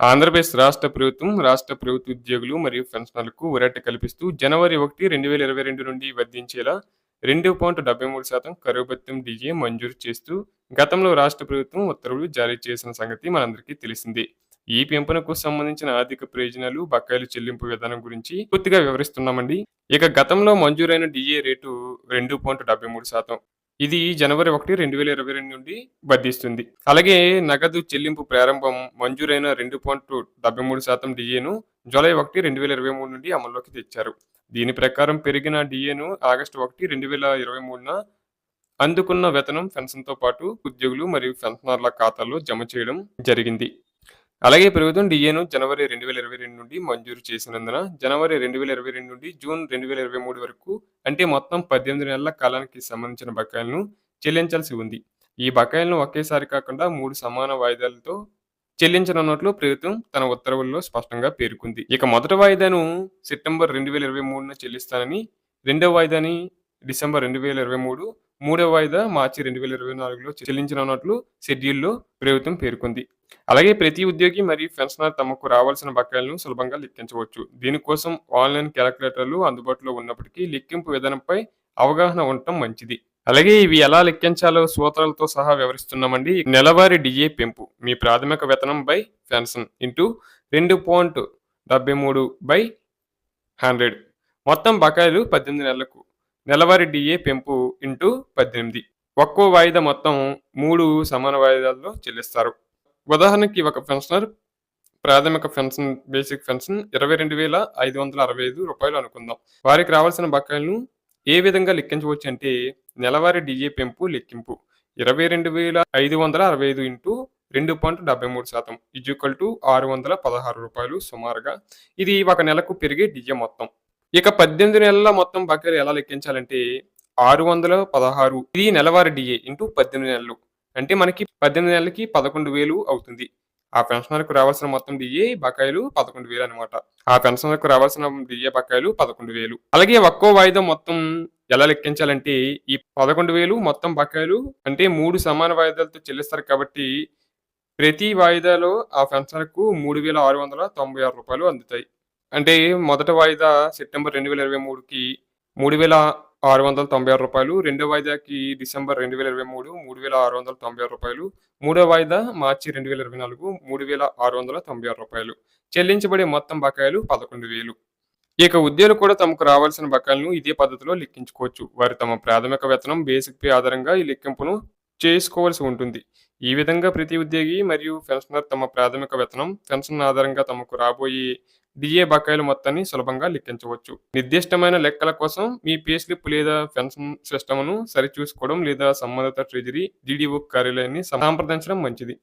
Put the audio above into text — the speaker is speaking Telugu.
ఆంధ్రప్రదేశ్ రాష్ట్ర ప్రభుత్వం రాష్ట్ర ప్రభుత్వ ఉద్యోగులు మరియు పెన్షనర్లకు ఊరట కల్పిస్తూ జనవరి ఒకటి రెండు వేల ఇరవై రెండు నుండి వర్ధించేలా రెండు పాయింట్ డెబ్బై మూడు శాతం కరువు భత్యం మంజూరు చేస్తూ గతంలో రాష్ట్ర ప్రభుత్వం ఉత్తర్వులు జారీ చేసిన సంగతి మనందరికీ తెలిసిందే. ఈ పెంపునకు సంబంధించిన ఆర్థిక ప్రయోజనాలు బకాయిలు చెల్లింపు విధానం గురించి పూర్తిగా వివరిస్తున్నామండి. ఇక గతంలో మంజూరైన డిఏ రేటు రెండు పాయింట్ డెబ్బై మూడు శాతం. ఇది జనవరి ఒకటి రెండు వేల ఇరవై రెండు నుండి వర్ధిస్తుంది. అలాగే నగదు చెల్లింపు ప్రారంభం మంజూరైన రెండు పాయింట్ డెబ్బై మూడు శాతం డిఏను జూలై ఒకటి రెండు వేల ఇరవై మూడు నుండి అమల్లోకి తెచ్చారు. దీని ప్రకారం పెరిగిన డిఏను ఆగస్టు ఒకటి రెండు వేల ఇరవై మూడున అందుకున్న వేతనం పెన్షన్తో పాటు ఉద్యోగులు మరియు పెన్షనర్ల ఖాతాల్లో జమ చేయడం జరిగింది. అలాగే ప్రభుత్వం డిఏను జనవరి రెండు వేల ఇరవై రెండు నుండి మంజూరు చేసినందున జనవరి రెండు వేల ఇరవై రెండు నుండి జూన్ రెండు వేల ఇరవై మూడు వరకు అంటే మొత్తం పద్దెనిమిది నెలల కాలానికి సంబంధించిన బకాయిలను చెల్లించాల్సి ఉంది. ఈ బకాయిలను ఒకేసారి కాకుండా మూడు సమాన వాయిదాలతో చెల్లించనున్నట్లు ప్రభుత్వం తన ఉత్తర్వుల్లో స్పష్టంగా పేర్కొంది. ఇక మొదటి వాయిదాను సెప్టెంబర్ రెండు వేల ఇరవై మూడున చెల్లిస్తానని రెండవ వాయిదాని డిసెంబర్ రెండు వేల ఇరవై మూడు మూడవ వాయిదా మార్చి రెండు వేల ఇరవై నాలుగులో చెల్లించనున్నట్లు షెడ్యూల్లో ప్రభుత్వం పేర్కొంది. అలాగే ప్రతి ఉద్యోగి మరియు పెన్షనర్ తమకు రావాల్సిన బకాయిలను సులభంగా లెక్కించవచ్చు. దీనికోసం ఆన్లైన్ క్యాలిక్యులేటర్లు అందుబాటులో ఉన్నప్పటికీ లెక్కింపు విధానంపై అవగాహన ఉండటం మంచిది. అలాగే ఇవి ఎలా లెక్కించాలో సూత్రాలతో సహా వివరిస్తున్నామండి. నెలవారీ డిఏ పెంపు మీ ప్రాథమిక వేతనం బై పెన్షన్ ఇంటూ రెండు పాయింట్ డెబ్బై మూడు బై హండ్రెడ్. మొత్తం బకాయిలు పద్దెనిమిది నెలలకు నెలవారీ డిఏ పెంపు ఇంటూ పద్దెనిమిది. ఒక్కో వాయిదా మొత్తం మూడు సమాన వాయిదాల్లో చెల్లిస్తారు. ఉదాహరణకి ఒక పెన్షనర్ ప్రాథమిక పెన్షన్ బేసిక్ పెన్షన్ ఇరవై రెండు వేల ఐదు వందల అరవై ఐదు రూపాయలు అనుకుందాం. వారికి రావాల్సిన బకాయిలను ఏ విధంగా లెక్కించవచ్చు అంటే నెలవారీ డిఏ పెంపు లెక్కింపు ఇరవై రెండు వేల ఐదు వందల అరవై ఐదు ఇంటూ రెండు పాయింట్ డెబ్బై మూడు శాతం ఈక్వల్ టు ఆరు వందల పదహారు రూపాయలు సుమారుగా. ఇది ఒక నెలకు పెరిగే డిఏ మొత్తం. ఇక పద్దెనిమిది నెలల మొత్తం బకాయిలు ఎలా లెక్కించాలంటే ఆరు వందల పదహారు. ఇది నెలవారీ డిఏ ఇంటూ పద్దెనిమిది నెలలు. అంటే మనకి పద్దెనిమిది నెలలకి పదకొండు వేలు అవుతుంది. ఆ పెన్షనర్కు రావాల్సిన మొత్తం డిఏ బకాయిలు పదకొండు వేలు అనమాట ఆ పెన్షనర్కు రావాల్సిన డిఏ బకాయిలు పదకొండు వేలు. అలాగే ఒక్కో వాయిదా మొత్తం ఎలా లెక్కించాలంటే ఈ పదకొండు వేలు మొత్తం బకాయిలు అంటే మూడు సమాన వాయిదాలతో చెల్లిస్తారు కాబట్టి ప్రతి వాయిదాలో ఆ పెన్షనర్కు మూడు వేల ఆరు వందల తొంభై ఆరు రూపాయలు అందుతాయి. అంటే మొదటి వాయిదా సెప్టెంబర్ రెండు వేల ఇరవై మూడుకి మూడు వేల ఆరు వందల తొంభై ఆరు రూపాయలు రెండో వాయిదాకి డిసెంబర్ రెండు వేల ఇరవై మూడు మూడు వేల ఆరు వందల తొంభై ఆరు రూపాయలు మూడో వాయిదా మార్చి రెండు వేల ఇరవై నాలుగు మూడు వేల ఆరు వందల తొంభై ఆరు రూపాయలు. చెల్లించబడే మొత్తం బకాయిలు పదకొండు వేలు. ఇక ఉద్యోగులు కూడా తమకు రావాల్సిన బకాయిలను ఇదే పద్ధతిలో లెక్కించుకోవచ్చు. వారు తమ ప్రాథమిక వేతనం బేసిక్ పే ఆధారంగా ఈ లెక్కింపును చేసుకోవాల్సి ఉంటుంది. ఈ విధంగా ప్రతి ఉద్యోగి మరియు పెన్షనర్ తమ ప్రాథమిక వేతనం పెన్షన్ ఆధారంగా తమకు రాబోయే డిఏ బకాయిల మొత్తాన్ని సులభంగా లెక్కించవచ్చు. నిర్దిష్టమైన లెక్కల కోసం మీ పే స్లిప్ లేదా పెన్షన్ సిస్టమ్ను సరిచూసుకోవడం లేదా సంబంధిత ట్రెజరీ డిడిఓ కార్యాలయాన్ని సంప్రదించడం మంచిది.